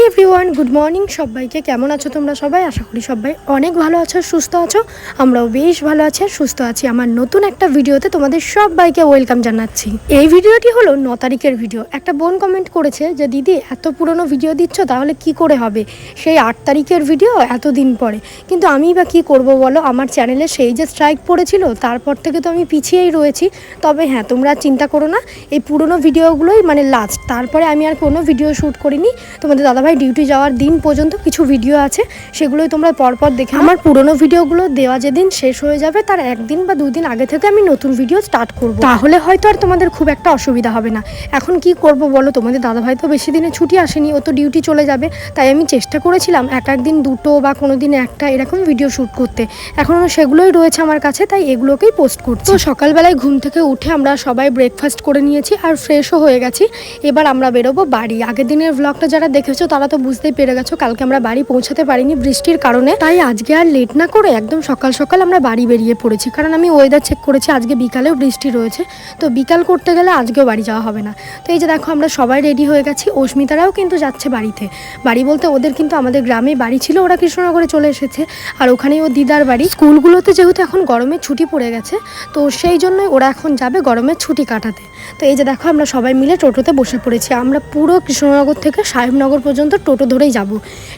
Good morning সবাইকে কেমন আছো তোমরা সবাই? আশা করি সবাই অনেক ভালো আছো, সুস্থ আছো। আমরাও বেশ ভালো আছি আর সুস্থ আছি। আমার নতুন একটা ভিডিওতে তোমাদের সবাইকে ওয়েলকাম জানাচ্ছি। এই ভিডিওটি হলো ন তারিখের ভিডিও। একটা বোন কমেন্ট করেছে যে, দিদি, এত পুরনো ভিডিও দিচ্ছ, তাহলে কি করে হবে? সেই আট তারিখের ভিডিও এত দিন পরে। কিন্তু আমি বা কি করব বলো? আমার চ্যানেলে সেই যে স্ট্রাইক পড়েছিল, তারপর থেকে তো আমি পিছিয়েই রয়েছি। তবে হ্যাঁ তোমরা চিন্তা করো না। এই পুরনো ভিডিওগুলোই মানে লাস্ট তারপরে আমি আর কোনো ভিডিও শ্যুট করিনি। তোমাদের দাদাভাই ডিউটি যাওয়ার দিন পর্যন্ত কিছু ভিডিও আছে, সেগুলোই তোমরা পরপর দেখে আমার পুরনো ভিডিওগুলো দেওয়া যেদিন শেষ হয়ে যাবে, তার একদিন বা দুদিন আগে থেকে আমি নতুন ভিডিও স্টার্ট করব। তাহলে হয়তো আর তোমাদের খুব একটা অসুবিধা হবে না। এখন কি করব বলো? তোমাদের দাদাভাই তো বেশি দিনে ছুটি আসেনি, ও তো ডিউটি চলে যাবে। তাই আমি চেষ্টা করেছিলাম এক একদিন দুটো বা কোনো দিন একটা এরকম ভিডিও শ্যুট করতে। এখনও সেগুলোই রয়েছে আমার কাছে, তাই এগুলোকেই পোস্ট করছি। তো সকালবেলায় ঘুম থেকে উঠে আমরা সবাই ব্রেকফাস্ট করে নিয়েছি আর ফ্রেশও হয়ে গেছি। এবার আমরা বেরোবো বাড়ি। আগের দিনের ব্লগটা যারা দেখেছ, তারা তো বুঝতেই পেরে গেছো, কালকে আমরা বাড়ি পৌঁছাতে পারিনি বৃষ্টির কারণে। তাই আজকে আর লেট না করে একদম সকাল সকাল আমরা বাড়ি বেরিয়ে পড়েছি। কারণ আমি ওয়েদার চেক করেছি, আজকে বিকালেও বৃষ্টি রয়েছে। তো বিকাল করতে গেলে আজকেও বাড়ি যাওয়া হবে না। তো এই যে দেখো, আমরা সবাই রেডি হয়ে গেছি। অস্মিতারাও কিন্তু যাচ্ছে বাড়িতে। বাড়ি বলতে ওদের কিন্তু আমাদের গ্রামে বাড়ি ছিল, ওরা কৃষ্ণনগরে চলে এসেছে। আর ওখানেই ও দিদার বাড়ি। স্কুলগুলোতে যেহেতু এখন গরমের ছুটি পড়ে গেছে, তো সেই জন্যই ওরা এখন যাবে গরমের ছুটি কাটাতে। তো এই যে দেখো, আমরা সবাই মিলে টোটোতে বসে পড়েছি। আমরা পুরো কৃষ্ণনগর থেকে সাহেবনগর পর্যন্ত টোটো ধরেই যাব।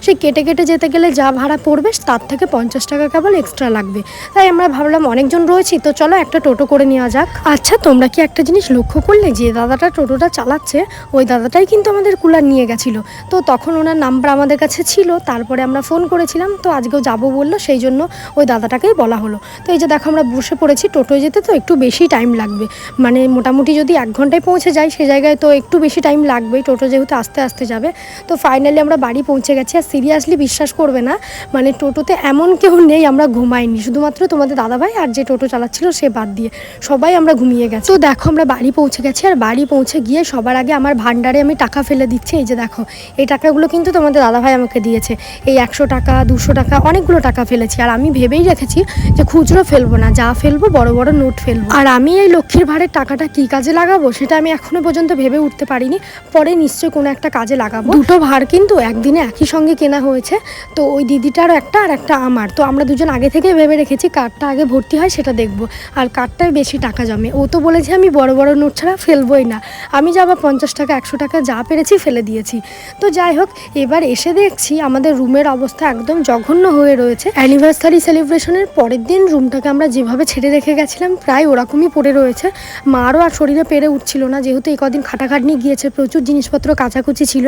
সেই কেটে কেটে যেতে গেলে যা ভাড়া পড়বে, তার থেকে পঞ্চাশ টাকা কেবল এক্সট্রা লাগবে। তাই আমরা ভাবলাম অনেকজন রয়েছি, তো চলো একটা টোটো করে নেওয়া যাক। আচ্ছা তোমরা কি একটা জিনিস লক্ষ্য করলে? যে দাদাটা টোটোটা চালাচ্ছে, ওই দাদাটাই কিন্তু আমাদের কুলার নিয়ে গেছিল। তো তখন ওনার নাম্বার আমাদের কাছে ছিল, তারপরে আমরা ফোন করেছিলাম, তো আজকেও যাব বলল, সেই জন্য ওই দাদাটাকেই বলা হলো। তো এই যে দেখো, আমরা বসে পড়েছি, টোটোয় যেতে তো একটু বেশি টাইম লাগবে। মানে মোটামুটি যদি এক ঘন্টায় পৌঁছে যাই, সে জায়গায় তো একটু বেশি টাইম লাগবেই টোটো যেহেতু আস্তে আস্তে যাবে। তো ফাইনালি আমরা বাড়ি পৌঁছে গেছি। আর সিরিয়াসলি বিশ্বাস করবে না। মানে টোটোতে এমন কেউ নেই, আমরা ঘুমাইনি। শুধুমাত্র তোমাদের দাদাভাই আর যে টোটো চালাচ্ছিল, সে বাদ দিয়ে সবাই আমরা ঘুমিয়ে গেছি। তো দেখো, আমরা বাড়ি পৌঁছে গেছি। আর বাড়ি পৌঁছে গিয়ে সবার আগে আমার ভান্ডারে আমি টাকা ফেলে দিচ্ছি। এই যে দেখো, এই টাকাগুলো কিন্তু তোমাদের দাদাভাই আমাকে দিয়েছে। এই একশো টাকা, দুশো টাকা, অনেকগুলো টাকা ফেলেছি। আর আমি ভেবেই রেখেছি যে খুচরো ফেলব না। যা ফেলব, বড় বড় নোট ফেলব। আর আমি এই লক্ষ্মীর ভাড়ের টাকাটা কি কাজে লাগাবো সেটা আমি এখনও পর্যন্ত ভেবে উঠতে পারিনি। পরে নিশ্চয়ই কোনো একটা কাজে লাগাবো। দুটো ভার কিন্তু একদিনে একই সঙ্গে কেনা হয়েছে। তো ওই দিদিটারও একটা আর একটা আমার। তো আমরা দুজন আগে থেকে ভেবে রেখেছি কার্ডটা আগে ভর্তি হয় সেটা দেখব। আর কার্ডটায় বেশি টাকা জমে। ও তো বলেছে আমি বড় বড় নোট ছাড়া ফেলবোই না। আমি যা আবার পঞ্চাশ টাকা, একশো টাকা যা পেরেছি ফেলে দিয়েছি। তো যাই হোক, এবার এসে দেখছি আমাদের রুমের অবস্থা একদম জঘন্য হয়ে রয়েছে। অ্যানিভার্সারি সেলিব্রেশনের পরের দিন রুমটাকে আমরা যেভাবে ছেড়ে রেখে গেছিলাম, প্রায় ওরকমই পড়ে রয়েছে। মারও আর শরীরে পেরে উঠছিল না। যেহেতু এই কদিন খাটাখাটনি গিয়েছে, প্রচুর জিনিসপত্র কাচাকুচি ছিল,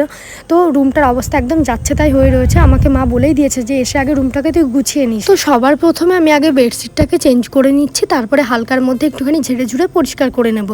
তো রুমটার অবস্থা একদম যাচ্ছে তাই হয়ে রয়েছে। আমাকে মা বলেই দিয়েছে যে, এসে আগে রুমটাকে তুই গুছিয়ে নিস। তো সবার প্রথমে আমি আগে বেডশিটটাকে চেঞ্জ করে নিচ্ছি, তারপরে হালকার মধ্যে একটুখানি ঝেড়ে ঝুড়ে পরিষ্কার করে নেব।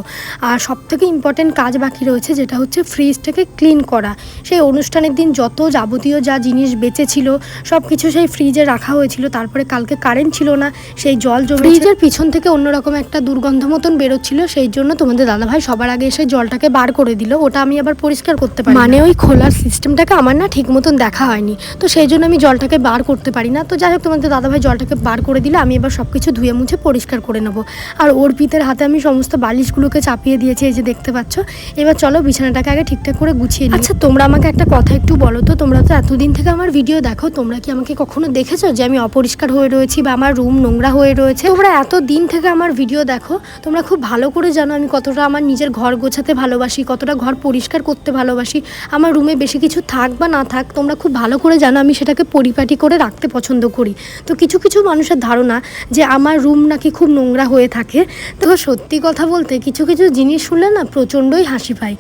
আর সব থেকে ইম্পর্টেন্ট কাজ বাকি রয়েছে, যেটা হচ্ছে ফ্রিজটাকে ক্লিন করা। সেই অনুষ্ঠানের দিন যত যাবতীয় যা জিনিস বেঁচেছিল সব কিছু সেই ফ্রিজে রাখা হয়েছিল, তারপরে কালকে কারেন্ট ছিল না, সেই জল জমে ফ্রিজের পিছন থেকে অন্যরকম একটা দুর্গন্ধ মতন বেরোচ্ছিল, সেই জন্য তোমাদের দাদাভাই সবার আগে এসে জলটাকে বার করে দিল ওটা আমি আবার পরিষ্কার করতে পারি মানে ওই খোলার সিস্টেমটাকে আমার না ঠিক মতন দেখা হয়নি। তো সেই জন্য আমি জলটাকে বার করতে পারি না। তো যাই হোক তোমাদের দাদাভাই জলটাকে বার করে দিলে আমি এবার সব কিছু ধুয়ে মুছে পরিষ্কার করে নেব। আর অর্পিতের হাতে আমি সমস্ত বালিশগুলোকে চাপিয়ে দিয়েছি এই যে দেখতে পাচ্ছ। এবার চলো বিছানাটাকে আগে ঠিকঠাক করে গুছিয়ে নিই। আচ্ছা তোমরা আমাকে একটা কথা একটু বলো তো। তোমরা তো এতদিন থেকে আমার ভিডিও দেখো তোমরা কি আমাকে কখনো দেখেছ যে আমি অপরিষ্কার হয়ে রয়েছি বা আমার রুম নোংরা হয়ে রয়েছে? তোমরা এত দিন থেকে আমার ভিডিও দেখো তোমরা খুব ভালো করে জানো আমি কতটা আমার নিজের ঘর গোছাতে ভালোবাসি, কতটা ঘর পরিষ্কার করতে ভালোবাসি, আমার রুমে বেশি কিছু থাক বা না থাক, তোমরা খুব ভালো করে জানো আমি সেটাকে পরিপাটি করে রাখতে পছন্দ করি। তো কিছু কিছু মানুষের ধারণা যে আমার রুম নাকি খুব নোংরা হয়ে থাকে, তো সত্যি কথা বলতে কিছু কিছু জিনিস শুনলে না প্রচণ্ডই হাসি পায়।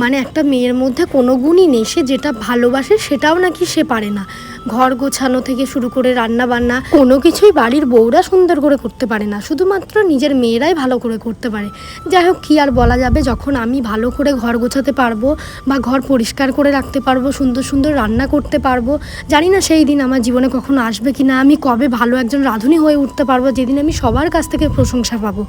মানে একটা মেয়ের মধ্যে কোনো গুণই নেই, সে যেটা ভালোবাসে সেটাও নাকি সে পারে না। ঘর গোছানো থেকে শুরু করে রান্না বান্না কোনো কিছুই বাড়ির বউরা সুন্দর করে করতে পারে না। শুধুমাত্র নিজের মেয়েরাই ভালো করে করতে পারে। যাই হোক, কী আর বলা যাবে, যখন আমি ভালো করে ঘর গোছাতে পারব বা ঘর পরিষ্কার করে রাখতে পারব, সুন্দর সুন্দর রান্না করতে পারব, জানি না সেই দিন আমার জীবনে কখনো আসবে কি না আমি কবে ভালো একজন রাঁধুনি হয়ে উঠতে পারব, যেদিন আমি সবার কাছ থেকে প্রশংসা পাবো।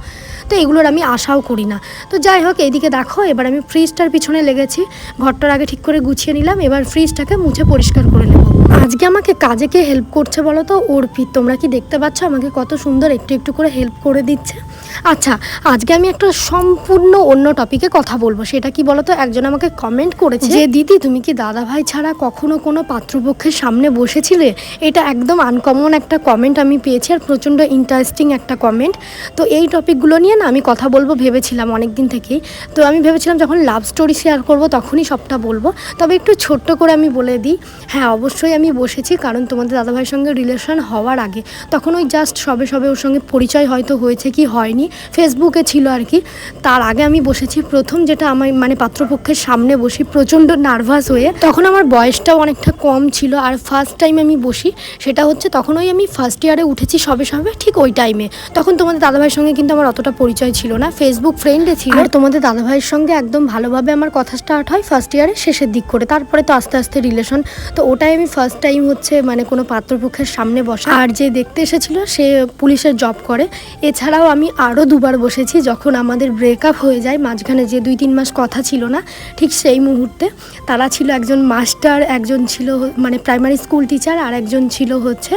তো এগুলোর আমি আশাও করি না। তো যাই হোক এইদিকে দেখো, এবার আমি ফ্রিজটার পিছনে লেগেছি, ঘরটার আগে ঠিক করে গুছিয়ে নিলাম, এবার ফ্রিজটাকে মুছে পরিষ্কার করে নেব। আজকে আজকে আমাকে কাজে কে হেল্প করছে বলো তো? অর্পিত, তোমরা কি দেখতে পাচ্ছ আমাকে কত সুন্দর একটু একটু করে হেল্প করে দিচ্ছে? আচ্ছা আজকে আমি একটা সম্পূর্ণ অন্য টপিকে কথা বলব, সেটা কি বলো তো? একজন আমাকে কমেন্ট করেছে যে দিদি, তুমি কি দাদা ভাই ছাড়া কখনো কোনো পাত্রপক্ষের সামনে বসেছিলে? এটা একদম আনকমন একটা কমেন্ট আমি পেয়েছি আর প্রচণ্ড ইন্টারেস্টিং একটা কমেন্ট তো এই টপিকগুলো নিয়ে না আমি কথা বলব ভেবেছিলাম অনেক দিন থেকেই। তো আমি ভেবেছিলাম যখন লাভ স্টোরি শেয়ার করব তখনই সবটা বলব। তবে একটু ছোট্ট করে আমি বলে দিই। হ্যাঁ অবশ্যই আমি বসেছি কারণ তোমাদের দাদাভাইয়ের সঙ্গে রিলেশন হওয়ার আগে। তখন ওই জাস্ট সবে সবে ওর সঙ্গে পরিচয় হয়তো হয়েছে কি হয়নি ফেসবুকে ছিল আর কি। তার আগে আমি বসেছি প্রথম যেটা আমার মানে পাত্রপক্ষের সামনে বসি প্রচণ্ড নার্ভাস হয়ে। তখন আমার বয়সটাও অনেকটা কম ছিল আর ফার্স্ট টাইম আমি বসি সেটা হচ্ছে তখন ওই আমি ফার্স্ট ইয়ারে উঠেছি সবে সবে ঠিক ওই টাইমে তখন তোমাদের দাদাভাইয়ের সঙ্গে কিন্তু আমার অতটা পরিচয় ছিল না ফেসবুক ফ্রেন্ডে ছিল। আর তোমাদের দাদাভাইয়ের সঙ্গে একদম ভালোভাবে আমার কথা স্টার্ট হয় ফার্স্ট ইয়ারে শেষের দিক করে তারপরে তো আস্তে আস্তে রিলেশন তো ওটাই আমি ফার্স্ট টাইম হচ্ছে মানে কোনো পাত্রপক্ষের সামনে বসা। আর যে দেখতে এসেছিল, সে পুলিশের জব করে। এছাড়াও আমি আরও দুবার বসেছি যখন আমাদের ব্রেকআপ হয়ে যায়। মাঝখানে যে দুই তিন মাস কথা ছিল না, ঠিক সেই মুহূর্তে তারা ছিল একজন মাস্টার একজন ছিল মানে প্রাইমারি স্কুল টিচার আর একজন ছিল হচ্ছে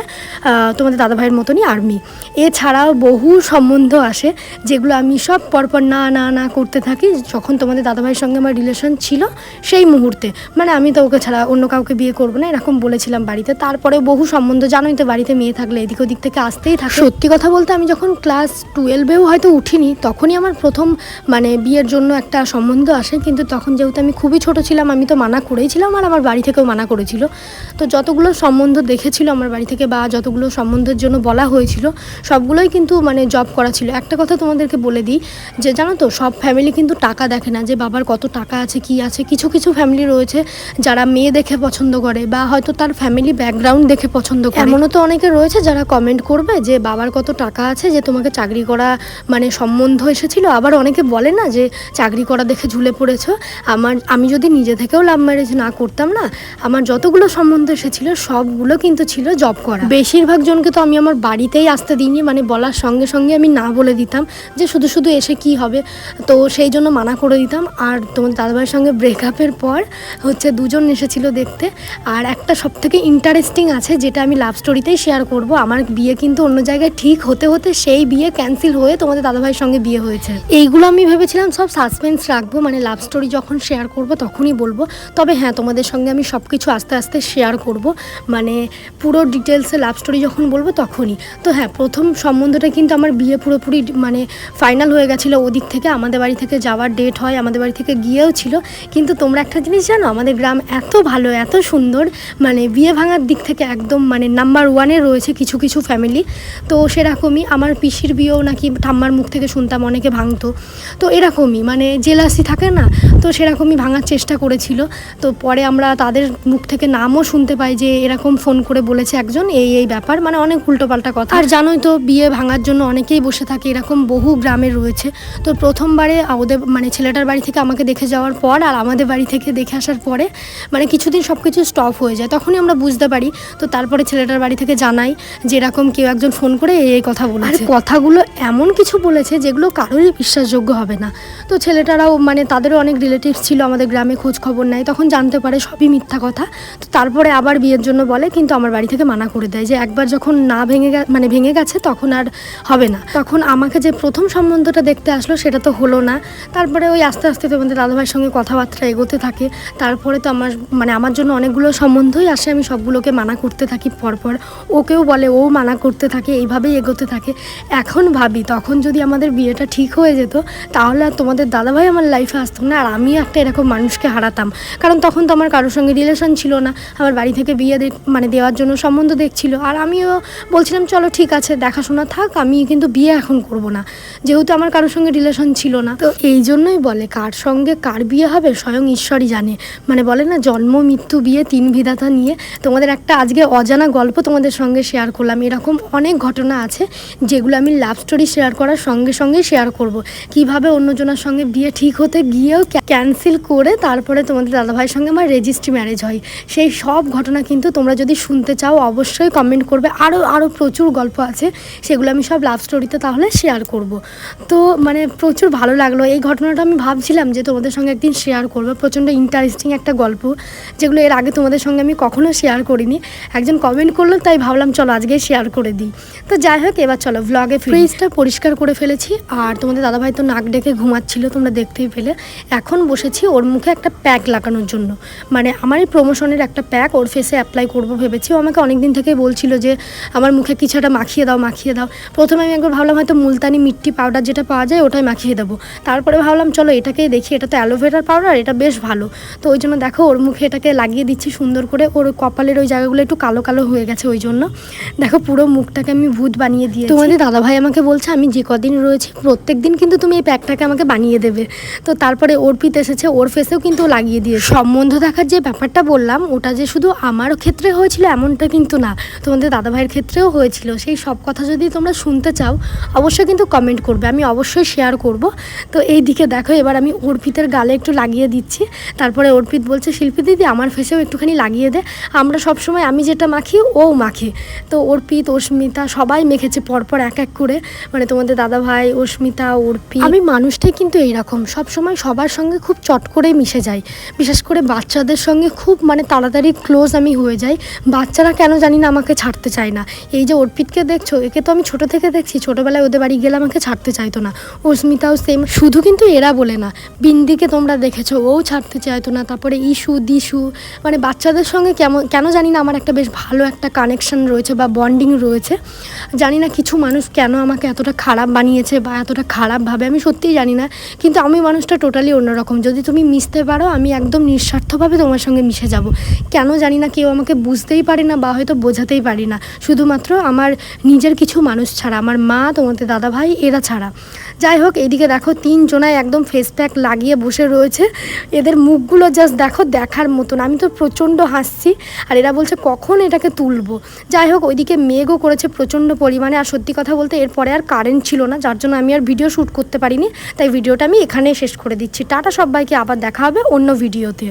তোমাদের দাদাভাইয়ের মতনই আর্মি এছাড়াও বহু সম্বন্ধ আসে যেগুলো আমি সব পরপর না না না করতে থাকি। যখন তোমাদের দাদাভাইয়ের সঙ্গে আমার রিলেশন ছিল সেই মুহূর্তে। মানে আমি তো ওকে ছাড়া অন্য কাউকে বিয়ে করব না, এরকম বলেছিলাম বাড়িতে তারপরে বহু সম্বন্ধ জানোই তো বাড়িতে মেয়ে থাকলে, এদিক ওদিক থেকে আসতেই থাকে। সত্যি কথা বলতে আমি যখন ক্লাস টুয়েলভেও হয়তো উঠিনি, তখনই আমার প্রথম মানে বিয়ের জন্য একটা সম্বন্ধ আসে, কিন্তু তখন যেহেতু আমি খুবই ছোট ছিলাম, আমি তো মানা করেইছিলাম আর আমার বাড়ি থেকেও মানা করেছিল। তো যতগুলো সম্বন্ধ দেখেছিল আমার বাড়ি থেকে, বা যতগুলো সম্বন্ধের জন্য বলা হয়েছিল, সবগুলোই কিন্তু মানে জব করা ছিল। একটা কথা তোমাদেরকে বলে দিই, যে জানো তো, সব ফ্যামিলি কিন্তু টাকা দেখে না, যে বাবার কত টাকা আছে, কি আছে, কিছু কিছু ফ্যামিলি রয়েছে, যারা মেয়ে দেখে পছন্দ করে, বা হয়তো তার ফ্যামিলি ব্যাকগ্রাউন্ড দেখে পছন্দ করে। এমনও তো অনেকে রয়েছে যারা কমেন্ট করবে যে, বাবার কত টাকা আছে যে তোমাকে চাকরি করা মানে সম্বন্ধ এসেছিল? আবার অনেকে বলে না যে, চাকরি করা দেখে ঝুলে পড়েছ। আমার, আমি যদি নিজে থেকেও লাভ ম্যারেজ না করতাম না, আমার যতগুলো সম্বন্ধ এসেছিল, সবগুলো কিন্তু ছিল জব করা। বেশিরভাগ জনকে তো আমি আমার বাড়িতেই আসতে দিইনি মানে বলার সঙ্গে সঙ্গে আমি না বলে দিতাম যে, শুধু শুধু এসে কি হবে? তো সেই জন্য মানা করে দিতাম। আর তোমার দাদাভাইয়ের সঙ্গে ব্রেকআপের পর হচ্ছে দুজন এসেছিল দেখতে। আর একটা সব থেকে ইন্টারেস্টিং আছে যেটা আমি লাভ স্টোরিতেই শেয়ার করব। আমার বিয়ে কিন্তু অন্য জায়গায় ঠিক হতে হতে সেই বিয়ে ক্যান্সেল হয়ে তোমাদের দাদাভাইয়ের সঙ্গে বিয়ে হয়েছে। এইগুলো আমি ভেবেছিলাম সব সাসপেন্স রাখব মানে লাভ স্টোরি যখন শেয়ার করব তখনই বলব। তবে হ্যাঁ তোমাদের সঙ্গে আমি সব কিছু আস্তে আস্তে শেয়ার করব। মানে পুরো ডিটেলসে লাভ স্টোরি যখন বলব তখনই। তো হ্যাঁ প্রথম সম্বন্ধটা কিন্তু আমার বিয়ে পুরোপুরি মানে ফাইনাল হয়ে গেছিল ওদিক থেকে। আমাদের বাড়ি থেকে যাওয়ার ডেট হয়, আমাদের বাড়ি থেকে গিয়েও ছিল। কিন্তু তোমরা একটা জিনিস জানো, আমাদের গ্রাম এত ভালো, এত সুন্দর মানে বিয়ে ভাঙার দিক থেকে একদম মানে নাম্বার ওয়ানে রয়েছে কিছু কিছু ফ্যামিলি তো সেরকমই আমার পিসির বিয়েও নাকি ঠাম্মার মুখ থেকে শুনতাম অনেকে ভাঙতো। তো এরকমই মানে জেলাসি থাকে না, তো সেরকমই ভাঙার চেষ্টা করেছিল। তো পরে আমরা তাদের মুখ থেকে নামও শুনতে পাই যে এরকম ফোন করে বলেছে একজন, এই এই ব্যাপার। মানে অনেক উল্টোপাল্টা কথা। আর জানোই তো, বিয়ে ভাঙার জন্য অনেকেই বসে থাকে, এরকম বহু গ্রামে রয়েছে। তো প্রথমবারে ওদের মানে ছেলেটার বাড়ি থেকে আমাকে দেখে যাওয়ার পর আর আমাদের বাড়ি থেকে দেখে আসার পরে মানে কিছুদিন সব কিছু স্টপ হয়ে যায়। তখনই আমরা বুঝতে পারি। তো তারপরে ছেলেটার বাড়ি থেকে জানাই যে এরকম কেউ একজন ফোন করে এই কথা বলেছে। আর কথাগুলো এমন কিছু বলেছে যেগুলো কারোরই বিশ্বাসযোগ্য হবে না। তো ছেলেটারাও মানে তাদেরও অনেক রিলেটিভস ছিল আমাদের গ্রামে খোঁজ খবর নেয় তখন জানতে পারে সবই মিথ্যা কথা। তো তারপরে আবার বিয়ের জন্য বলে কিন্তু আমার বাড়ি থেকে মানা করে দেয় যে একবার যখন না ভেঙে গে- মানে ভেঙে গেছে তখন আর হবে না। তখন আমাকে যে প্রথম সম্বন্ধটা দেখতে আসলো সেটা তো হলো না। তারপরে ওই আস্তে আস্তে তোমাদের দাদাভাইয়ের সঙ্গে কথাবার্তা এগোতে থাকে। তারপরে তো আমার মানে আমার জন্য অনেকগুলো সম্বন্ধই আসে আমি সবগুলোকে মানা করতে থাকি পরপর। ওকেও বলে, ও মানা করতে থাকে, এইভাবেই এগোতে থাকে। এখন ভাবি, তখন যদি আমাদের বিয়েটা ঠিক হয়ে যেত, তাহলে আর তোমাদের দাদাভাই আমার লাইফে আসতো না, আর আমিও একটা এরকম মানুষকে হারাতাম। কারণ তখন তো আমার কারোর সঙ্গে রিলেশন ছিল না। আমার বাড়ি থেকে বিয়ে মানে দেওয়ার জন্য সম্বন্ধ দেখছিল। আর আমিও বলছিলাম, চলো ঠিক আছে, দেখাশোনা থাক, আমি কিন্তু বিয়ে এখন করব না। যেহেতু আমার কারোর সঙ্গে রিলেশন ছিল না। তো এই জন্যই বলে, কার সঙ্গে কার বিয়ে হবে, স্বয়ং ঈশ্বরই জানে। মানে বলে না, জন্ম, মৃত্যু, বিয়ে, তিন বিধাতা নিয়ে তোমাদের একটা আজকে অজানা গল্প তোমাদের সঙ্গে শেয়ার করলাম। এরকম অনেক ঘটনা আছে যেগুলো আমি লাভ স্টোরি শেয়ার করার সঙ্গে সঙ্গেই শেয়ার করব। কীভাবে অন্যজনের সঙ্গে বিয়ে ঠিক হতে গিয়েও ক্যান্সেল করে তারপরে তোমাদের দাদাভাইয়ের সঙ্গে আমার রেজিস্ট্রি ম্যারেজ হয়। সেই সব ঘটনা কিন্তু তোমরা যদি শুনতে চাও, অবশ্যই কমেন্ট করবে। আরও আরও প্রচুর গল্প আছে, সেগুলো আমি সব লাভ স্টোরিতে তাহলে শেয়ার করব। তো মানে প্রচুর ভালো লাগল। এই ঘটনাটা আমি ভাবছিলাম যে তোমাদের সঙ্গে একদিন শেয়ার করব। প্রচণ্ড ইন্টারেস্টিং একটা গল্প, যেগুলো এর আগে তোমাদের সঙ্গে আমি কখনো শেয়ার শেয়ার করিনি। একজন কমেন্ট করল, তাই ভাবলাম চলো আজকে শেয়ার করে দিই। তো যাই হোক, এবার চলো ব্লগে ফ্রিজটা পরিষ্কার করে ফেলেছি। আর তোমাদের দাদাভাই তো নাক ডেকে ঘুমাচ্ছিল, তোমরা দেখতেই পেলে। এখন বসেছি ওর মুখে একটা প্যাক লাগানোর জন্য। মানে আমারই প্রমোশনের একটা প্যাক ওর ফেসে অ্যাপ্লাই করব ভেবেছি। ও আমাকে অনেক দিন থেকে বলছিল যে, আমার মুখে কিছু একটা মাখিয়ে দাও মাখিয়ে দাও। প্রথমে আমি একবার ভাবলাম হয়তো মুলতানি মিট্টি পাউডার যেটা পাওয়া যায়, ওটাই মাখিয়ে দেবো। তারপরে ভাবলাম, চলো এটাকেই দেখি, এটা তো অ্যালোভেরার পাউডার এটা বেশ ভালো। তো ওই জন্য দেখো, ওর মুখে এটাকে লাগিয়ে দিচ্ছি সুন্দর করে। ওর কপালের ওই জায়গাগুলো একটু কালো কালো হয়ে গেছে ওই জন্য। দেখো পুরো মুখটাকে আমি ভূত বানিয়ে দিয়ে তোমাদের দাদাভাই আমাকে বলছে, আমি যে কদিন রয়েছি প্রত্যেক দিন কিন্তু তুমি এই প্যাকটাকে আমাকে বানিয়ে দেবে। তো তারপরে অর্পিত এসেছে, ওর ফেসেও কিন্তু লাগিয়ে দিয়ে সম্বন্ধ দেখার যে ব্যাপারটা বললাম, ওটা যে শুধু আমার ক্ষেত্রে হয়েছিল এমনটা কিন্তু না, তোমাদের দাদাভাইয়ের ক্ষেত্রেও হয়েছিল। সেই সব কথা যদি তোমরা শুনতে চাও, অবশ্যই কিন্তু কমেন্ট করবে, আমি অবশ্যই শেয়ার করব। তো এই দিকে দেখো, এবার আমি অর্পিতের গালে একটু লাগিয়ে দিচ্ছি। তারপরে অর্পিত বলছে, শিল্পী দিদি, আমার ফেসেও একটুখানি লাগিয়ে দে, আমরা সব সময় আমি যেটা মাখি, ও মাখে। তো অর্পিত, অস্মিতা সবাই মেখেছে পরপর এক এক করে। মানে তোমাদের দাদা ভাই, অস্মিতা, অর্পিত। আমি মানুষটাই কিন্তু এইরকম। সব সময় সবার সঙ্গে খুব চট করে মিশে যাই। বিশেষ করে বাচ্চাদের সঙ্গে খুব মানে তাড়াতাড়ি ক্লোজ আমি হয়ে যাই। বাচ্চারা কেন জানি না আমাকে ছাড়তে চায় না। এই যে অর্পিতকে দেখছ, একে তো আমি ছোট থেকে দেখছি। ছোটোবেলায় ওদের বাড়ি গেলে আমাকে ছাড়তে চাইতো না। অস্মিতাও সেম শুধু কিন্তু এরা বলে না। বিন্দিকে তোমরা দেখেছ, ও ছাড়তে চাইতো না। তারপরে ইস্যু দিশু মানে বাচ্চাদের সঙ্গে কেমন কেন জানি না, আমার একটা বেশ ভালো একটা কানেকশন রয়েছে বা বন্ডিং রয়েছে। জানি না কিছু মানুষ কেন আমাকে এতটা খারাপ বানিয়েছে বা এতটা খারাপভাবে আমি সত্যিই জানি না। কিন্তু আমি মানুষটা টোটালি অন্যরকম যদি তুমি মিশতে পারো, আমি একদম নিঃস্বার্থভাবে তোমার সঙ্গে মিশে যাব। কেন জানি না কেউ আমাকে বুঝতেই পারে না বা হয়তো বোঝাতেই পারি না। শুধুমাত্র আমার নিজের কিছু মানুষ ছাড়া, আমার মা, তোমাদের দাদা ভাই এরা ছাড়া। যাই হোক, এইদিকে দেখো তিন তিনজনায় একদম ফেস প্যাক লাগিয়ে বসে রয়েছে। এদের মুখগুলো জাস্ট দেখো দেখার মতন। আমি তো প্রচণ্ড হাসছি আর এরা বলছে, কখন এটাকে তুলবো? যাই হোক, ওইদিকে মেঘও করেছে প্রচণ্ড পরিমাণে আর সত্যি কথা বলতে এরপরে আর কারেন্ট ছিল না, যার জন্য আমি আর ভিডিও শ্যুট করতে পারিনি। তাই ভিডিওটা আমি এখানেই শেষ করে দিচ্ছি। টাটা সবাইকে, আবার দেখা হবে অন্য ভিডিওতে